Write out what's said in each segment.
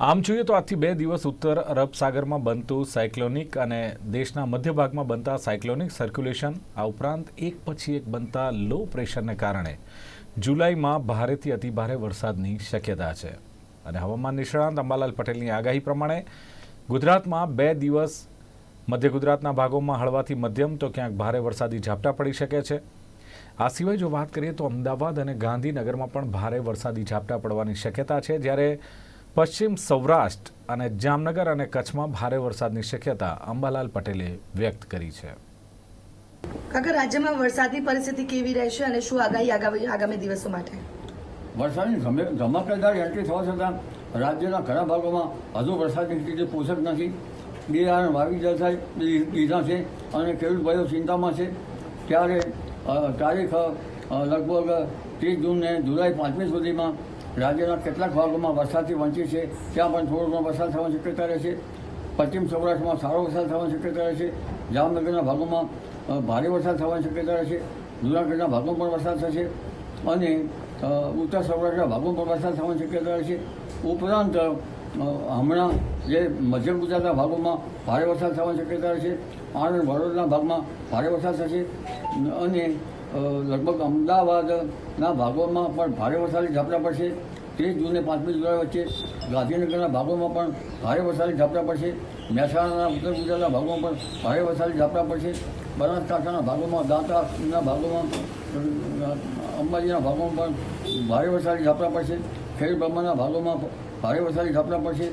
આમ જોઈએ તો આજથી બે દિવસ ઉત્તર અરબ સાગરમાં બનતું સાયક્લોનિક અને દેશના મધ્ય ભાગમાં બનતા સાયક્લોનિક સર્ક્યુલેશન આ ઉપરાંત એક પછી એક બનતા લો પ્રેશરને કારણે જુલાઈમાં ભારેથી અતિભારે વરસાદની શક્યતા છે. અને હવામાન નિષ્ણાંત અંબાલાલ પટેલની આગાહી પ્રમાણે ગુજરાતમાં બે દિવસ મધ્ય ગુજરાતના ભાગોમાં હળવાથી મધ્યમ તો ક્યાંક ભારે વરસાદી ઝાપટા પડી શકે છે. આ સિવાય જો વાત કરીએ તો અમદાવાદ અને ગાંધીનગરમાં પણ ભારે વરસાદી ઝાપટા પડવાની શક્યતા છે. જ્યારે પશ્ચિમ સૌરાષ્ટ્ર અને જામનગર અને કચ્છમાં ભારે વરસાદની શક્યતા અંબાલાલ પટેલે વ્યક્ત કરી છે. કાકા રાજ્યમાં વરસાદની પરિસ્થિતિ કેવી રહેશે અને શું આગાહી આગામી આગામી દિવસો માટે? વરસાદની ગમે ધમાકેદાર એન્ટ્રી થવા છતાં રાજ્યના ઘણા ભાગોમાં હજુ વરસાદની સ્થિતિ પોષક નથી. બિયારણ વાવી જતા દીધા છે અને ખેડૂત ભાઈઓ ચિંતામાં છે. ત્યારે તારીખ લગભગ ત્રીસ જૂનને જુલાઈ પાંચમી સુધીમાં રાજ્યના કેટલાક ભાગોમાં વરસાદથી વંચિત છે. ત્યાં પણ થોડો ઘણો વરસાદ થવાની શક્યતા રહે છે. પશ્ચિમ સૌરાષ્ટ્રમાં સારો વરસાદ થવાની શક્યતા રહે છે. જામનગરના ભાગોમાં ભારે વરસાદ થવાની શક્યતા રહે છે. જૂનાગઢના ભાગોમાં પણ વરસાદ થશે અને ઉત્તર સૌરાષ્ટ્રના ભાગોમાં પણ વરસાદ થવાની શક્યતા રહે છે. ઉપરાંત હમણાં જે મધ્ય ગુજરાતના ભાગોમાં ભારે વરસાદ થવાની શક્યતા રહે છે. આણંદ, વડોદરાના ભાગમાં ભારે વરસાદ થશે. અને લગભગ અમદાવાદના ભાગોમાં પણ ભારે વરસાદી ઝાપટા પડશે. ત્રીસ જૂને પાંચમી જુલાઈ વચ્ચે ગાંધીનગરના ભાગોમાં પણ ભારે વરસાદી ઝાપટા પડશે. મહેસાણાના ઉત્તર ગુજરાતના ભાગોમાં પણ ભારે વરસાદી ઝાપટા પડશે. બનાસકાંઠાના ભાગોમાં દાંતાના ભાગોમાં, અંબાજીના ભાગોમાં પણ ભારે વરસાદી ઝાપટા પડશે. ખેડ બ્રહ્માના ભાગોમાં ભારે વરસાદી ઝાપટા પડશે.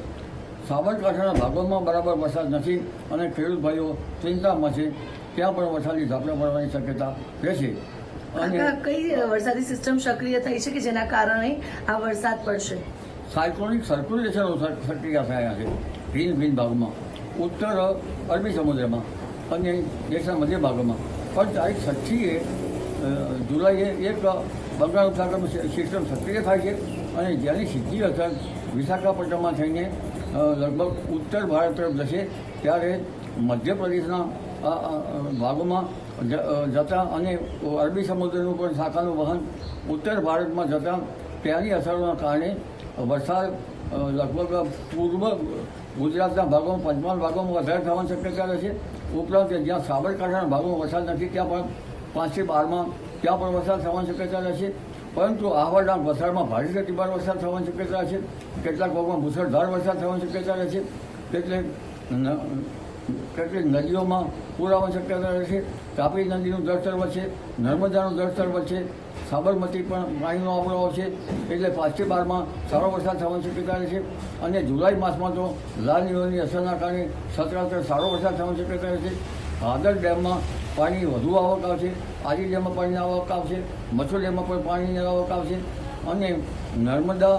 સાબરકાંઠાના ભાગોમાં બરાબર વરસાદ નથી અને ખેડૂત ભાઈઓ ચિંતામાં છે. ત્યાં પણ વરસાદી ઝાપટા પડવાની શક્યતા રહેશે. અને કઈ વરસાદી સિસ્ટમ સક્રિય થઈ છે કે જેના કારણે આ વરસાદ પડશે? સાયક્લોનિક સર્ક્યુલેશનો સક્રિય થયા છે ભિન્ન ભિન્ન ભાગોમાં. ઉત્તર અરબી સમુદ્રમાં અને દેશના મધ્ય ભાગોમાં. પણ તારીખ છઠ્ઠીએ જુલાઈએ એક બંગાળ ઉપસાગરમાં સિસ્ટમ સક્રિય થાય છે અને જેની સીધી અસર વિશાખાપટ્ટનમમાં થઈને લગભગ ઉત્તર ભારત તરફ જશે. ત્યારે મધ્યપ્રદેશના ભાગોમાં જતા અને અરબી સમુદ્રનું પણ શાખાનું વહન ઉત્તર ભારતમાં જતાં ત્યાંની અસરોના કારણે વરસાદ લગભગ પૂર્વ ગુજરાતના ભાગોમાં પંચમહાલ ભાગોમાં વધારે થવાની શક્યતા રહેશે. ઉપરાંત જ્યાં સાબરકાંઠાના ભાગોમાં વરસાદ નથી, ત્યાં પણ પાંચથી બારમાં ત્યાં પણ વરસાદ થવાની શક્યતા રહેશે. પરંતુ આહવાના વલસાડમાં ભારે ગતિભાર વરસાદ થવાની શક્યતા છે કેટલાક ભાગમાં મુસળધાર વરસાદ થવાની શક્યતા રહેશે. એટલે કેટલીક નદીઓમાં પૂર આવવાની શક્યતા રહેશે તાપી નદીનું જળસ્તર વધશે નર્મદાનું જળસ્તર વધશે સાબરમતી પણ પાણીનો આવડાવો આવશે એટલે પાંચથી બારમાં સારો વરસાદ થવાની શક્યતા રહેશે અને જુલાઈ માસમાં તો લાલ નીરોની અસરના કારણે સતરાતર સારો વરસાદ થવાની શક્યતા રહેશે હાદર ડેમમાં પાણી વધુ આવક આવશે, આજી ડેમમાં પાણીની આવક આવશે મચ્છુ ડેમમાં પણ પાણીની આવક આવશે. અને નર્મદા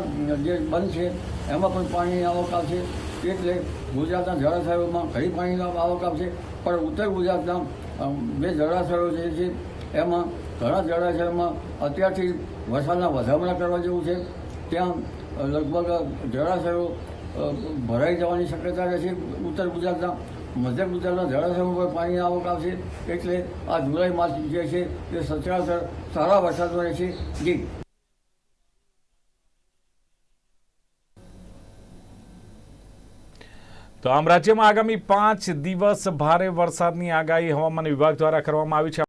જે બંધ છે, એમાં પણ પાણીની આવક આવશે. એટલે ગુજરાતના જળાશયોમાં ઘણી પાણીના આવક આવશે પણ ઉત્તર ગુજરાતના બે જળાશયો જે છે, એમાં ઘણા જળાશયોમાં અત્યારથી વરસાદના વધામણા કરવા જેવું છે. ત્યાં લગભગ જળાશયો ભરાઈ જવાની શક્યતા રહેશે ઉત્તર ગુજરાતના, મધ્ય ગુજરાતના જળાશયોમાં પણ પાણીની આવક આવશે. એટલે આ જુલાઈ માસ જે છે, એ સચરાચર સારા વરસાદો રહેશે. જી. તો આમ રાજ્યમાં આગામી પાંચ દિવસ ભારે વરસાદની આગાહી હવામાન વિભાગ દ્વારા કરવામાં આવી છે.